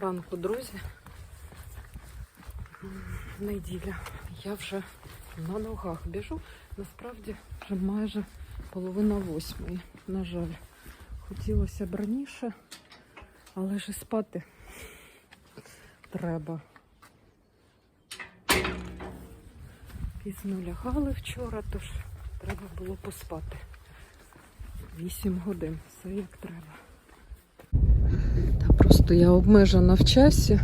ранку, друзі. Неділя. Я вже на ногах біжу. Насправді вже майже половина восьмої. На жаль, хотілося б раніше, але ж і спати треба. Пізно лягали вчора, тож треба було поспати. Вісім годин, все як треба. Просто я обмежена в часі,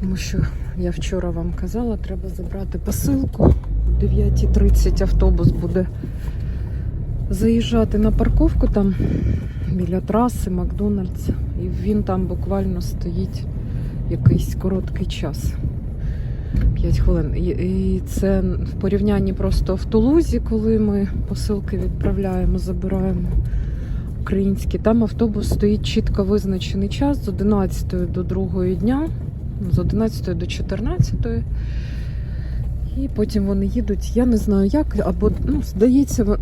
тому що я вчора вам казала, треба забрати посилку. О 9.30 автобус буде заїжджати на парковку там біля траси Макдональдс. І він там буквально стоїть якийсь короткий час. 5 хвилин. І це в порівнянні просто в Тулузі, коли ми посилки відправляємо, забираємо українські. Там автобус стоїть чітко визначений час з 11 до 2 дня, з 11 до 14. І потім вони їдуть, я не знаю як, або ну, здається,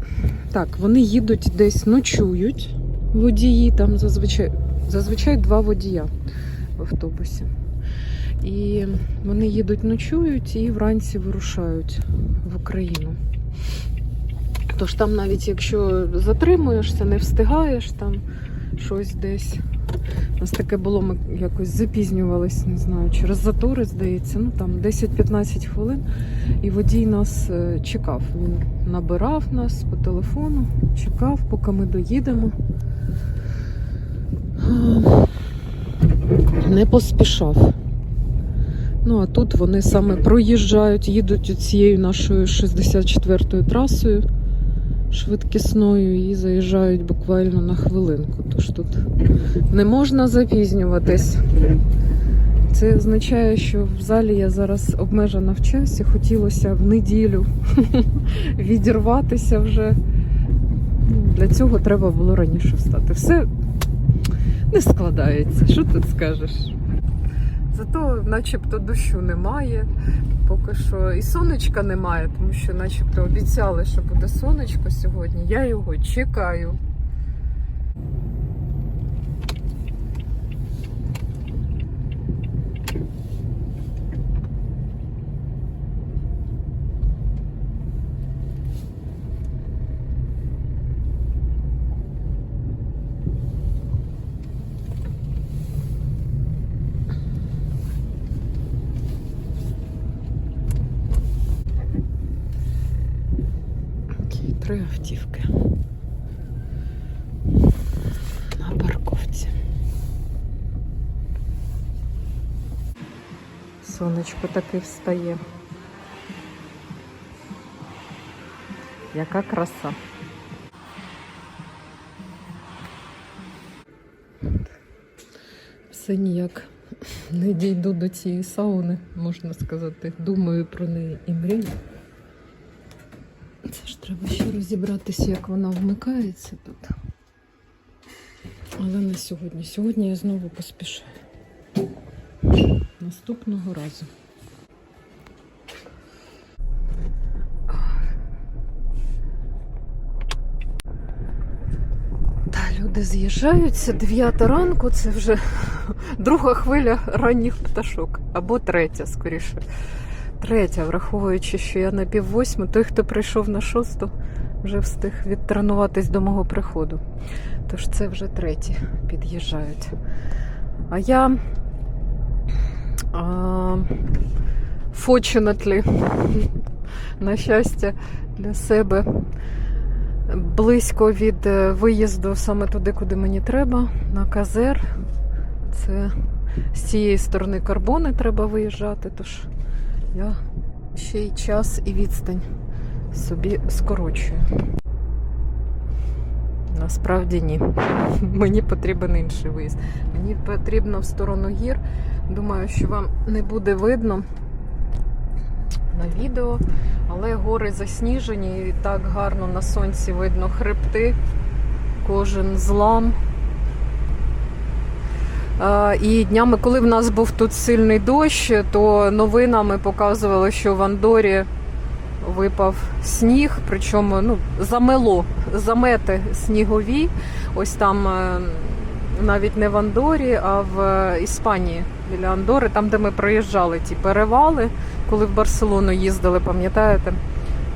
так, вони їдуть десь ночують водії, там зазвичай, зазвичай два водія в автобусі. І вони їдуть, ночують і вранці вирушають в Україну. Тож там навіть якщо затримуєшся, не встигаєш там щось десь. У нас таке було, ми якось запізнювались, не знаю, через затори, здається, ну там 10-15 хвилин. І водій нас е, чекав. Він набирав нас по телефону, чекав, поки ми доїдемо. Не поспішав. Ну, а тут вони саме проїжджають, їдуть цією нашою 64-ю трасою швидкісною і заїжджають буквально на хвилинку. Тож тут не можна запізнюватись. Це означає, що в залі я зараз обмежена в часі. Хотілося в неділю відірватися вже. Для цього треба було раніше встати. Все не складається. Що тут скажеш? Зато начебто дощу немає. Поки що і сонечка немає, тому що начебто обіцяли, що буде сонечко сьогодні. Я його чекаю. Такі три автівки. На парковці. Сонечко таки встає. Яка краса. Все ніяк не дійду до цієї сауни, можна сказати. Думаю про неї і мрію. Це ж треба ще розібратися, як вона вмикається тут. Але не сьогодні. Сьогодні я знову поспішаю. Наступного разу. Люди з'їжджаються. 9 ранку це вже друга хвиля ранніх пташок. Або третя, скоріше. Третя, враховуючи, що я на пів восьми, той, хто прийшов на шосту, вже встиг відтренуватись до мого приходу. Тож це вже треті під'їжджають. А я а, fortunately, на щастя, для себе близько від е, виїзду саме туди, куди мені треба, на Казер. Це з цієї сторони карбони треба виїжджати, тож я ще й час і відстань собі скорочую. Насправді ні. Мені потрібен інший виїзд. Мені потрібно в сторону гір. Думаю, що вам не буде видно на відео, але гори засніжені і так гарно на сонці видно хребти, кожен злам. І днями, коли в нас був тут сильний дощ, то новинами показували, що в Андорі випав сніг, причому ну, замело, замети снігові. Ось там е, навіть не в Андорі, а в е, Іспанії біля Андори, там, де ми проїжджали ті перевали, коли в Барселону їздили, пам'ятаєте?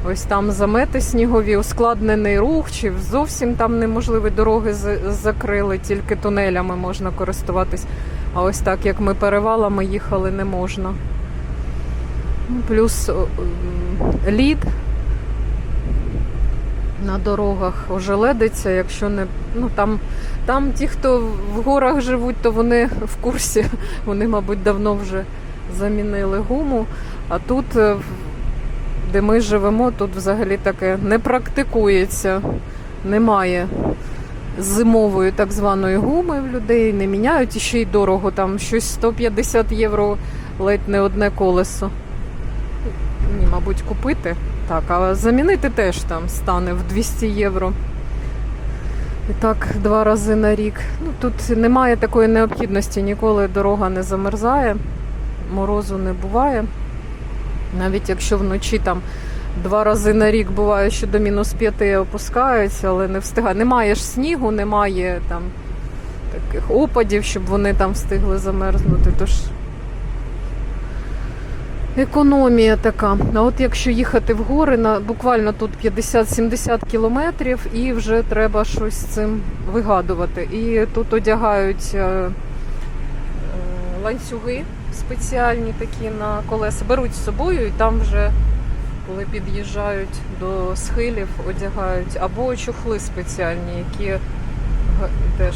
Ось там замети снігові, ускладнений рух, чи зовсім там неможливі дороги закрили, тільки тунелями можна користуватись. А ось так, як ми перевалами їхали, не можна. Плюс лід на дорогах ожеледиться, якщо не. Ну там, там ті, хто в горах живуть, то вони в курсі. Вони, мабуть, давно вже замінили гуму. А тут, е, де ми живемо, тут взагалі таке не практикується. Немає зимової так званої гуми в людей, не міняють і ще й дорого. Там щось 150 євро ледь не одне колесо. Ні, мабуть, купити. Так, а замінити теж там стане в 200 євро. І так, два рази на рік. Ну, тут немає такої необхідності, ніколи дорога не замерзає, морозу не буває. Навіть якщо вночі там два рази на рік буває, що до мінус 5 опускаються, але не встигає. Немає ж снігу, немає там таких опадів, щоб вони там встигли замерзнути. Тож Економія така. А от якщо їхати в гори, на буквально тут 50-70 кілометрів, і вже треба щось цим вигадувати. І тут одягають е, е, ланцюги спеціальні такі на колеса, беруть з собою, і там вже, коли під'їжджають до схилів, одягають або чохли спеціальні, які теж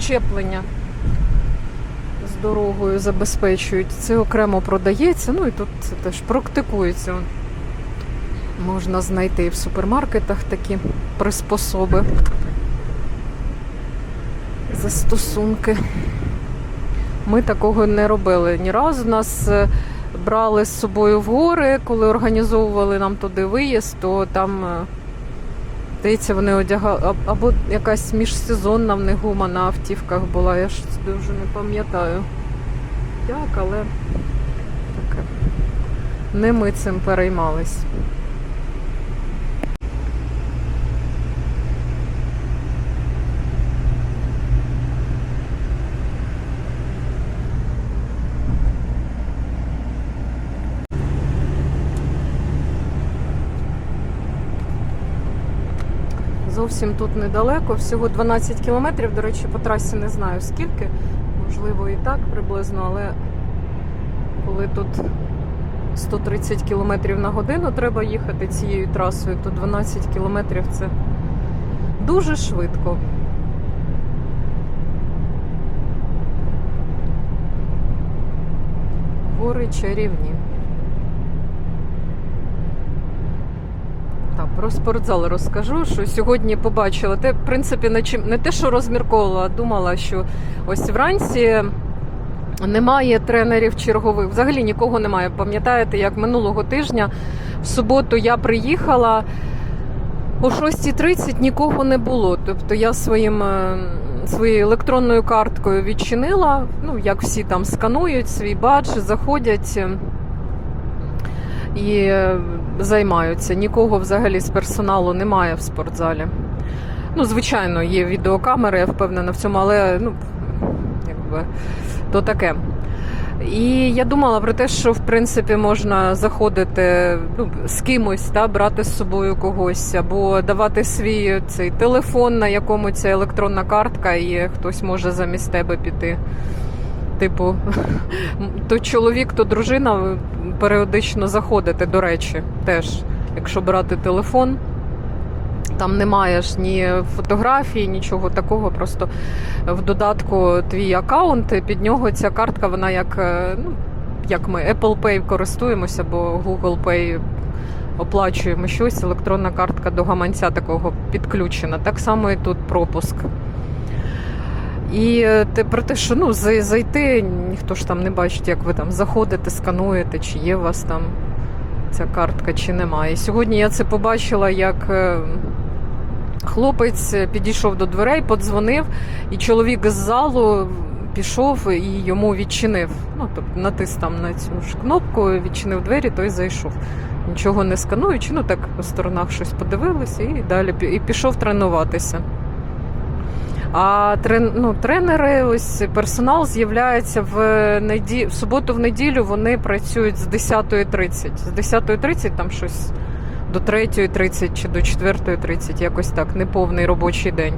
щеплення дорогою забезпечують. Це окремо продається, ну і тут це теж практикується. Можна знайти і в супермаркетах такі приспособи, застосунки. Ми такого не робили ні разу. Нас е, брали з собою в гори, коли організовували нам туди виїзд, то там. Здається, вони одягали або якась міжсезонна в них гума на автівках була. Я ж дуже не пам'ятаю. Як, але таке. Не ми цим переймались. Зовсім тут недалеко, всього 12 кілометрів. До речі, по трасі не знаю скільки. Можливо, і так приблизно, але коли тут 130 кілометрів на годину треба їхати цією трасою, то 12 кілометрів це дуже швидко. Гори чарівні. Про спортзал розкажу, що сьогодні побачила. Те, в принципі, не, не те, що розмірковувала, а думала, що ось вранці немає тренерів чергових. Взагалі нікого немає. Пам'ятаєте, як минулого тижня в суботу я приїхала о 6.30 нікого не було. Тобто я своїм. е, Своєю електронною карткою відчинила, ну як всі там сканують свій бадж, заходять і е, займаються. Нікого взагалі з персоналу немає в спортзалі. Ну, звичайно, є відеокамери, я впевнена в цьому, але ну, якби, то таке. І я думала про те, що в принципі можна заходити ну, з кимось, та, брати з собою когось, або давати свій цей телефон, на якому ця електронна картка, і хтось може замість тебе піти. Типу, то чоловік, то дружина періодично заходити, до речі, теж, якщо брати телефон. Там немає ж ні фотографії, нічого такого. Просто в додатку твій аккаунт, під нього ця картка, вона як, е, ну, як ми Apple Pay користуємося, або Google Pay оплачуємо щось, електронна картка до гаманця такого підключена. Так само і тут пропуск. І е, те про те, що ну, зайти, ніхто ж там не бачить, як ви там заходите, скануєте, чи є у вас там ця картка, чи немає. І сьогодні я це побачила, як е, хлопець підійшов до дверей, подзвонив, і чоловік з залу пішов і йому відчинив. Ну, тобто натис там на цю ж кнопку, відчинив двері, той зайшов. Нічого не скануючи, ну так по сторонах щось подивилися і далі і пішов тренуватися. А трен, ну, тренери, ось персонал з'являється в неді... в суботу в неділю. Вони працюють з 10.30. З 10.30 там щось до 3.30 чи до 4.30, якось так, неповний робочий день.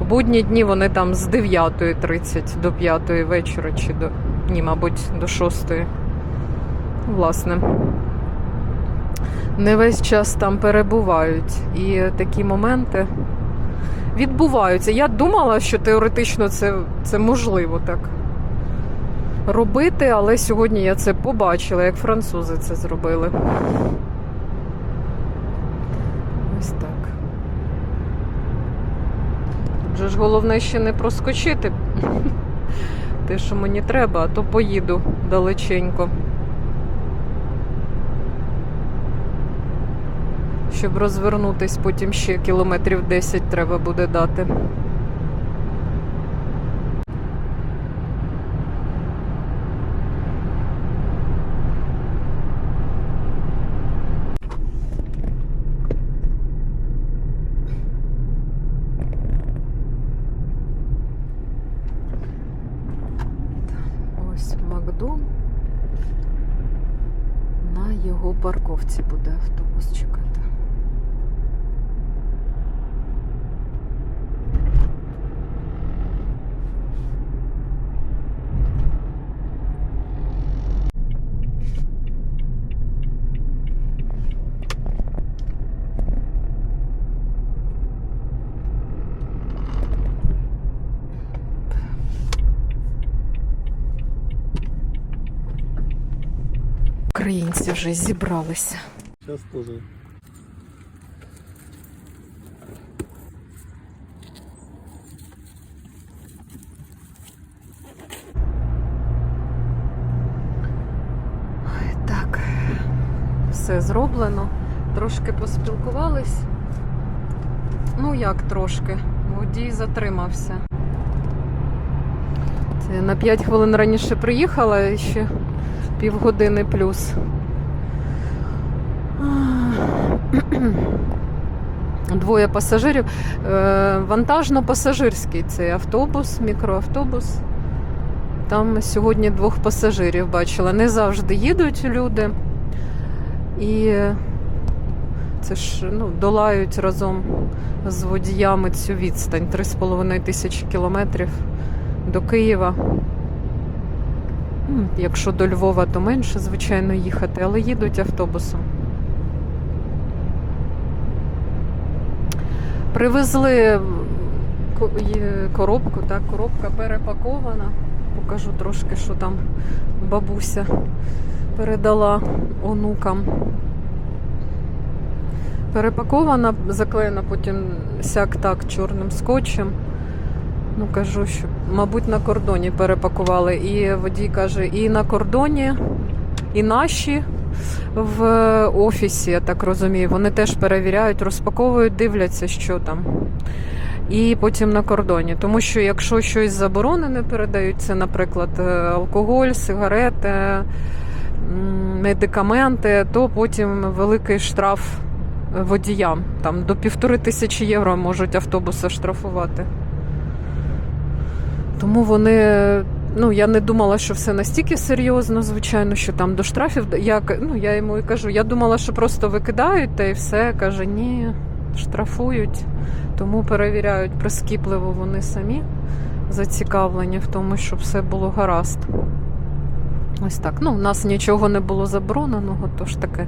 В будні дні вони там з 9.30 до 5 вечора, чи до ні, мабуть, до 6. Власне. Не весь час там перебувають. І такі моменти відбуваються. Я думала, що теоретично це, це можливо так робити, але сьогодні я це побачила, як французи це зробили. Ось так. Тут ж головне ще не проскочити. Те, що мені треба, а то поїду далеченько. Щоб розвернутись, потім ще кілометрів 10 треба буде дати. Ось. На його парковці буде автобус чекати. Українці вже зібралися. Сейчас тоже. Так, все зроблено. Трошки поспілкувались. Ну, як трошки. Водій затримався. Це на 5 хвилин раніше приїхала і ще півгодини плюс. Двоє пасажирів. Е, Вантажно-пасажирський цей автобус, мікроавтобус. Там сьогодні двох пасажирів бачила. Не завжди їдуть люди. І це ж ну, долають разом з водіями цю відстань 3,5 тисячі кілометрів до Києва. Якщо до Львова, то менше, звичайно, їхати, але їдуть автобусом. Привезли коробку, так, коробка перепакована. Покажу трошки, що там бабуся передала онукам. Перепакована, заклеєна потім сяк-так чорним скотчем. Ну, кажу, що, мабуть, на кордоні перепакували. І водій каже, і на кордоні, і наші в офісі, я так розумію. Вони теж перевіряють, розпаковують, дивляться, що там. І потім на кордоні. Тому що якщо щось заборонене передають, це, наприклад, е, алкоголь, сигарети, медикаменти, то потім великий штраф водіям. Там до півтори тисячі євро можуть автобуси штрафувати. Тому вони. Ну, я не думала, що все настільки серйозно, звичайно, що там до штрафів. Я, ну, я йому і кажу, я думала, що просто викидають та і все. Каже, ні, штрафують. Тому перевіряють прискіпливо вони самі зацікавлені в тому, щоб все було гаразд. Ось так. Ну, у нас нічого не було забороненого, тож таке.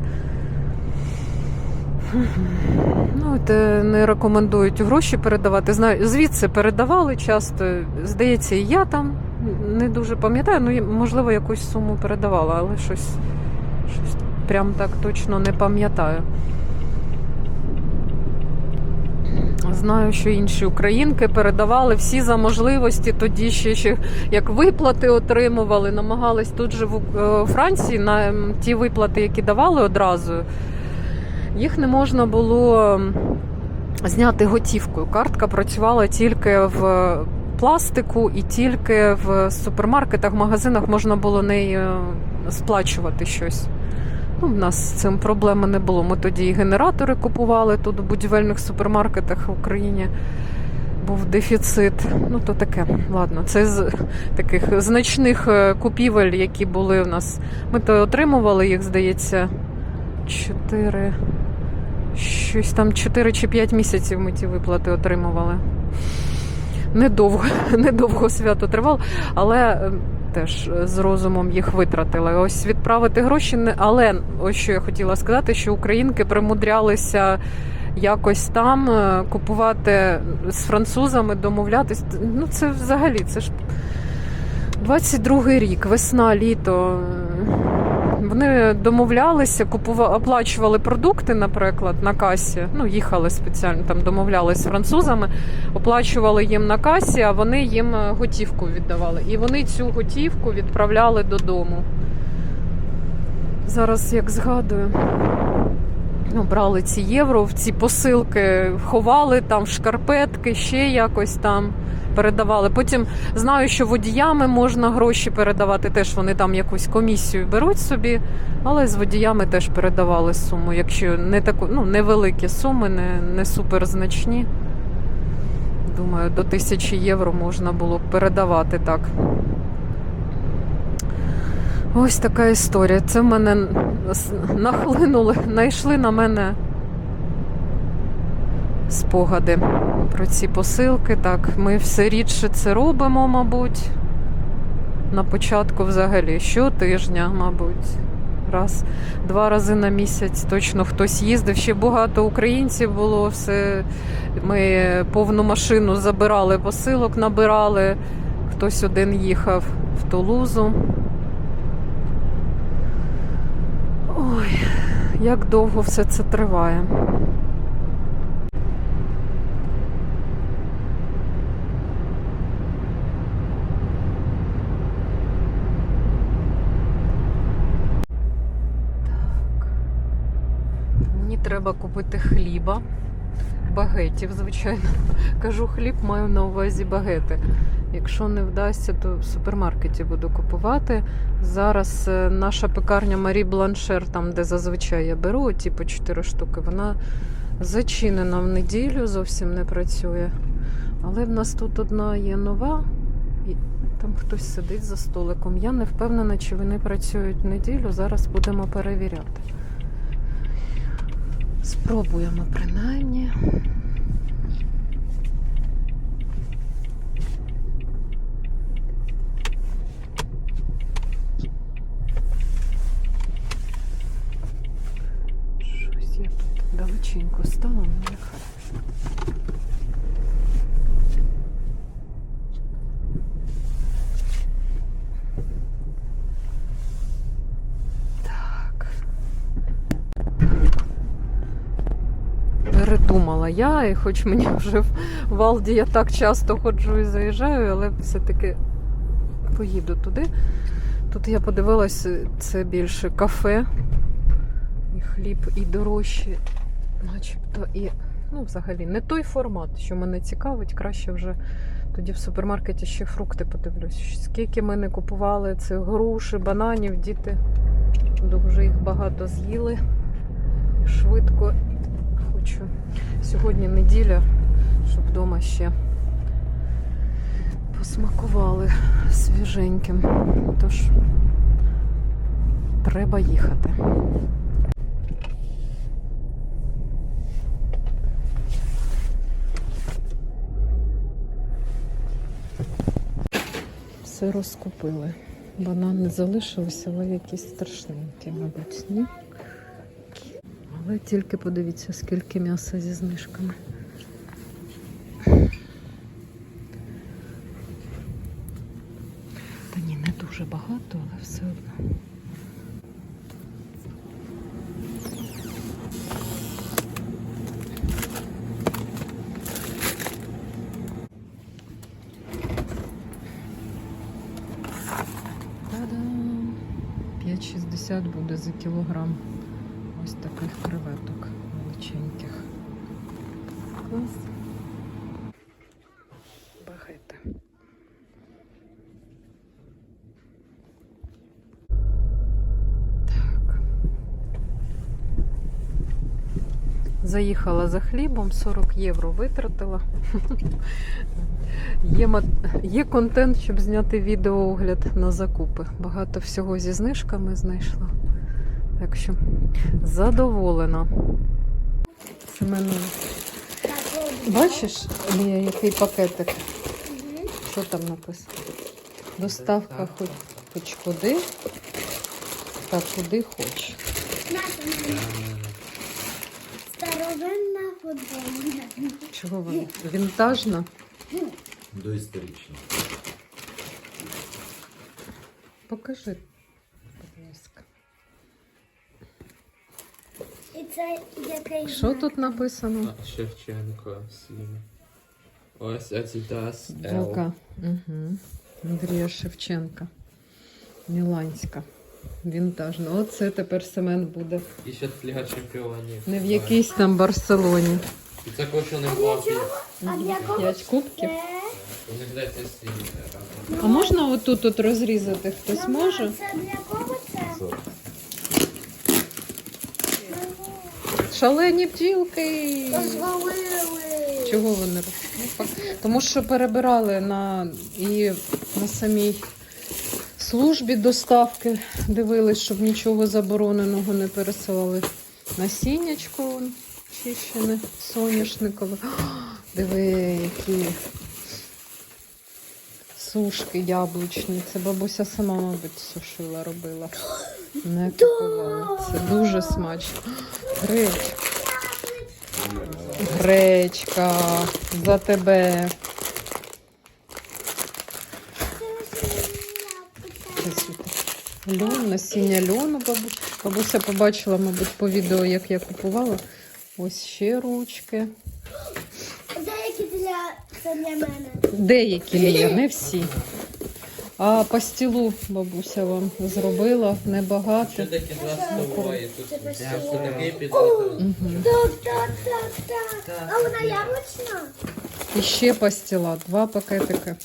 Ну, от, е, не рекомендують гроші передавати. Знаю, звідси передавали часто. Здається, і я там не дуже пам'ятаю, ну, можливо, якусь суму передавала, але щось, щось прям так точно не пам'ятаю. Знаю, що інші українки передавали всі за можливості, тоді ще, ще як виплати отримували, намагались тут же в е, Франції на ті виплати, які давали одразу, їх не можна було зняти готівкою. Картка працювала тільки в пластику і тільки в супермаркетах, магазинах можна було нею сплачувати щось. Ну, в нас з цим проблеми не було. Ми тоді і генератори купували тут у будівельних супермаркетах в Україні. був дефіцит. Ну, то таке. Ладно, це з таких значних е, купівель, які були у нас. Ми то отримували їх, здається, 4. Щось там 4 чи 5 місяців ми ті виплати отримували. Недовго, недовго свято тривало, але е, теж з розумом їх витратили. Ось відправити гроші, але ось що я хотіла сказати, що українки примудрялися якось там е, купувати з французами, домовлятись. Ну, це взагалі, це ж 22-й рік, весна, літо. Вони домовлялися, купували, оплачували продукти, наприклад, на касі. Ну, їхали спеціально, там домовлялися з французами, оплачували їм на касі, а вони їм е, готівку віддавали. І вони цю готівку відправляли додому. Зараз, як згадую, ну, брали ці євро, в ці посилки ховали там шкарпетки, ще якось там передавали. Потім знаю, що водіями можна гроші передавати. Теж вони там якусь комісію беруть собі, але з водіями теж передавали суму. Якщо не таку, ну, невеликі суми, не, не суперзначні. Думаю, до тисячі євро можна було передавати так. Ось така історія. Це в мене нахлинули, знайшли на мене спогади про ці посилки. Так, ми все рідше це робимо, мабуть. На початку взагалі щотижня, мабуть. Раз, два рази на місяць точно хтось їздив. Ще багато українців було. Все. Ми повну машину забирали посилок, набирали. Хтось один їхав в Тулузу. Як довго все це триває. Треба купити хліба, багетів, звичайно. Кажу хліб, маю на увазі багети. Якщо не вдасться, то в супермаркеті буду купувати. Зараз е, наша пекарня Марі Бланшер, там де зазвичай я беру, ті по 4 штуки, вона зачинена в неділю, зовсім не працює. Але в нас тут одна є нова, і там хтось сидить за столиком. Я не впевнена, чи вони працюють в неділю. Зараз будемо перевіряти. Спробуємо принаймні. Щось я тут далеченько стала, ну нехай. Так. Передумала я, і хоч мені вже в Валді я так часто ходжу і заїжджаю, але все-таки поїду туди. Тут я подивилася, це більше кафе, і хліб, і дорожчі, начебто, і ну, взагалі не той формат, що мене цікавить. Краще вже тоді в супермаркеті ще фрукти подивлюсь. Скільки ми не купували цих груші, бананів, діти дуже їх багато з'їли. Швидко хочу. Сьогодні неділя, щоб вдома ще посмакували свіженьким. Тож треба їхати. Все розкупили. Банан не залишився, але якісь страшненькі, мабуть, ні. Але тільки подивіться, скільки м'яса зі знижками. Та ні, не дуже багато, але все одно. Та-дам! 5,60 буде за кілограм. Таких креветок величеньких. Клас. Багети. Так. Заїхала за хлібом, 40 євро витратила. Є, є контент, щоб зняти відеоогляд на закупи. Багато всього зі знижками знайшла. Так що задоволена. Семену, бачиш, Лія, який пакетик? Що там написано? Доставка хоч, хоч куди, та куди хоч. Старовинна футбольна. Чого вона? Вінтажна? Доісторично. Покажи, І це який Що тут написано? Шевченко Сіма. Ось L. Бока. Угу. Андрія Шевченка. Міланська. Вінтажна. Оце тепер Семен буде. І ще тут Ліга Чемпіонів. Не в якійсь там Барселоні. І це кошо не? А для кого П'ять кубків. це? Здається. А можна отут от розрізати? Хтось Мама, може? Це для кого це? Шалені бджілки. Розвалили. Чого вони роблять? Тому що перебирали на і на самій службі доставки, дивились, щоб нічого забороненого не пересилали. Насіннячко чищене, соняшникове. Диви, які сушки яблучні. Це бабуся сама, мабуть, сушила, робила. Не купувала. Це дуже смачно. Гречка. Гречка за тебе. Льон, насіння льону бабуся. Бабуся побачила, мабуть, по відео, як я купувала. Ось ще ручки. Деякі для це для мене. Деякі є, не всі. А пастілу бабуся вам зробила небагато. Ще два стової. Тут Це Це такий підготовлений. Так, так, так, так. А вона яблучна? І ще пастіла, два пакетики.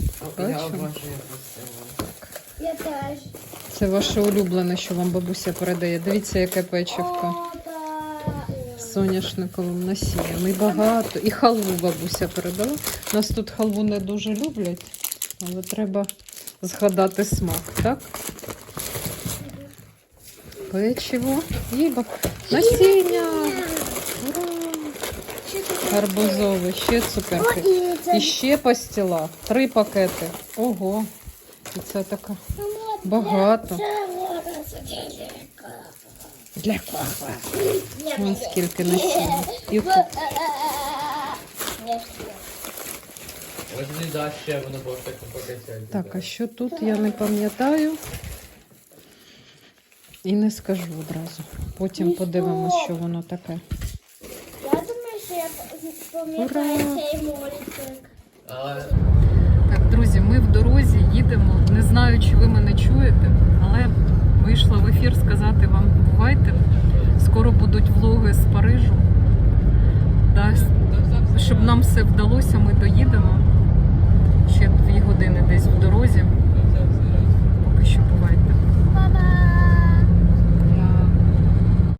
Я теж. Це ваше улюблене, що вам бабуся передає. Дивіться, яке печивко. О, соняшниковим насінням. І багато. І халву бабуся передала. Нас тут халву не дуже люблять, але треба згадати смак, так? Печиво і ба- насіння. Ура! Гарбузове, ще цукерки. І ще пастіла. Три пакети. Ого. І це така багато. Для кого? Вон скільки насіння. І Ось не да, ще воно було в такому. Так, а що тут я не пам'ятаю. І не скажу одразу. Потім подивимось, що воно таке. Я думаю, що я пам'ятаю Ура! цей мультик. Так, друзі, ми в дорозі їдемо. Не знаю, чи ви мене чуєте, але Вийшла в ефір сказати вам, бувайте. Скоро будуть влоги з Парижу. Да, щоб нам все вдалося, ми доїдемо. Ще дві години десь в дорозі. Поки що.